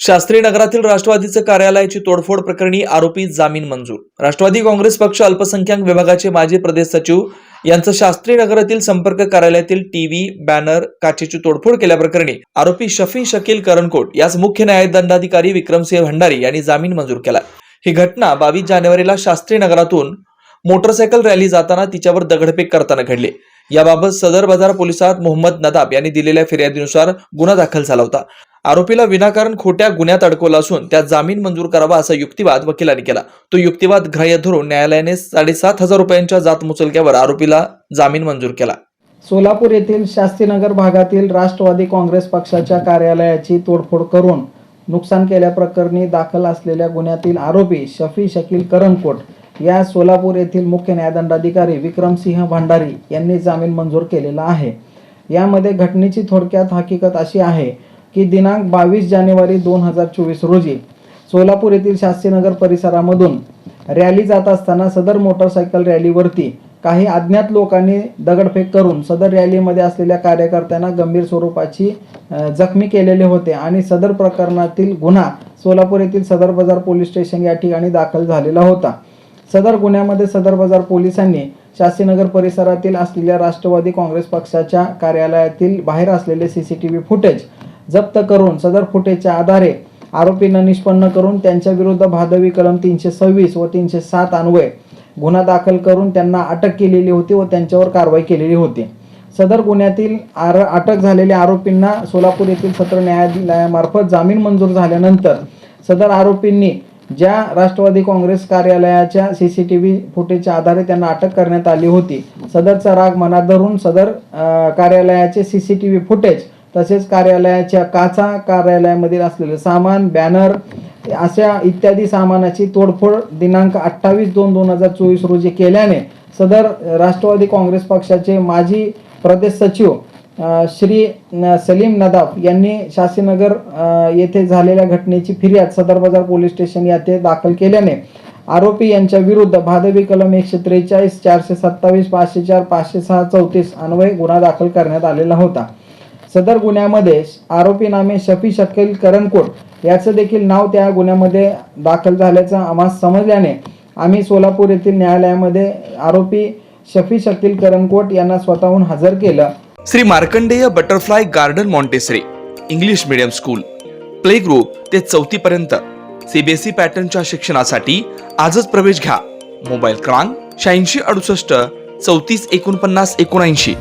शास्त्री नगरातील राष्ट्रवादीचं कार्यालयाची तोडफोड प्रकरणी आरोपी जामीन मंजूर. राष्ट्रवादी काँग्रेस पक्ष अल्पसंख्याक विभागाचे माजी प्रदेश सचिव यांचं शास्त्री नगरातील संपर्क कार्यालयातील टीव्ही बॅनर काचेची तोडफोड केल्याप्रकरणी आरोपी शफी शकील करणकोट यास मुख्य न्यायदंडाधिकारी विक्रमसिंह भंडारी यांनी जामीन मंजूर केला. ही घटना बावीस जानेवारीला शास्त्री नगरातून मोटरसायकल रॅली जाताना तिच्यावर दगडफेक करताना घडली. याबाबत सदर बाजार पोलिसात मोहम्मद नदाब यांनी दिलेल्या फिर्यादीनुसार गुन्हा दाखल झाला होता. आरोपीला विनाकारण खोट्या गुन्ह्यात अडकवलं असून त्यात जामीन मंजूर करावा असा युक्तिवाद वकिलांनी केला. तो युक्तिवाद ग्राह्य धरून न्यायालयाने साडेसात हजार रुपयांच्या जात मुचलक्यावर आरोपीला जामीन मंजूर केला. सोलापूर येथील शास्त्रीनगर भागातील राष्ट्रवादी काँग्रेस पक्षाच्या कार्यालयाची तोडफोड करून नुकसान केल्याप्रकरणी दाखल असलेल्या गुन्ह्यातील आरोपी शफी शकील करणकोट या सोलापूर येथील मुख्य न्यायदंडाधिकारी विक्रमसिंह भंडारी यांनी जामीन मंजूर केलेला आहे. यामध्ये घटनेची थोडक्यात हकीकत अशी आहे की दिनांक बावीस जानेवारी दोन हजार चोवीस रोजी सोलापूर येथील शास्त्रीनगर परिसरामधून रॅली जात असताना सदर मोटरसायकल रॅलीवरती काही अज्ञात लोकांनी दगडफेक करून सदर रॅलीमध्ये असलेल्या कार्यकर्त्यांना गंभीर स्वरूपाची जखमी केलेले होते आणि सदर प्रकरणातील गुन्हा सोलापूर येथील सदर बाजार पोलीस स्टेशन या ठिकाणी दाखल झालेला होता. सदर गुन्ह्यामध्ये सदर बाजार पोलिसांनी शास्त्रीनगर परिसरातील असलेल्या राष्ट्रवादी काँग्रेस पक्षाच्या कार्यालयातील बाहेर असलेले C C T V footage जप्त करून सदर फुटेजच्या आधारे आरोपींना निष्पन्न करून त्यांच्या विरुद्ध भादवी कलम तीनशे सव्वीस व तीनशे सात अन्वये गुन्हा दाखल करून त्यांना अटक केलेली होती व त्यांच्यावर कारवाई केलेली होती. सदर गुन्ह्यातील आर अटक झालेल्या आरोपींना सोलापूर येथील सत्र न्यायालयामार्फत जामीन मंजूर झाल्यानंतर सदर आरोपींनी ज्या राष्ट्रवादी काँग्रेस कार्यालयाच्या सी सी टी व्ही फुटेजच्या आधारे त्यांना अटक करण्यात आली होती सदरचा राग मनात धरून सदर कार्यालयाचे C C T V footage तसेच कार्यालयाच्या काचा कार्यालयामधील असलेले सामान बॅनर अशा इत्यादी सामानाची तोडफोड दिनांक अठ्ठावीस दोन दोन हजार चोवीस रोजी केल्याने सदर राष्ट्रवादी काँग्रेस पक्षाचे माजी प्रदेश सचिव श्री सलीम नदाफ यांनी शास्त्रीनगर येथे झालेल्या घटनेची फिर्याद सदर बाजार पोलीस स्टेशन येथे दाखल केल्याने आरोपी यांच्या विरुद्ध भादवी कलम एकशे त्रेचाळीस चारशे सत्तावीस पाचशे चार पाचशे सहा चौतीस अन्वय गुन्हा दाखल करण्यात आलेला होता. सदर गुन्ह्यामध्ये आरोपी नामे शफी शकील करणकोट याचं देखील नाव त्या गुन्ह्यामध्ये दाखल झाल्याचं आम्हा समजल्याने आम्ही सोलापूर येथील न्यायालयामध्ये आरोपी शफी शकील करणकोट यांना स्वतःहून हजर केलं. Shri Markandeya butterfly garden Montessori English medium school play group ते चौथी पर्यंत सीबीएसई पॅटर्नच्या शिक्षणासाठी आजच प्रवेश घ्या. मोबाईल क्रमांक शहाऐंशी अडुसष्ट चौतीस एकोणपन्नास एकोणऐंशी.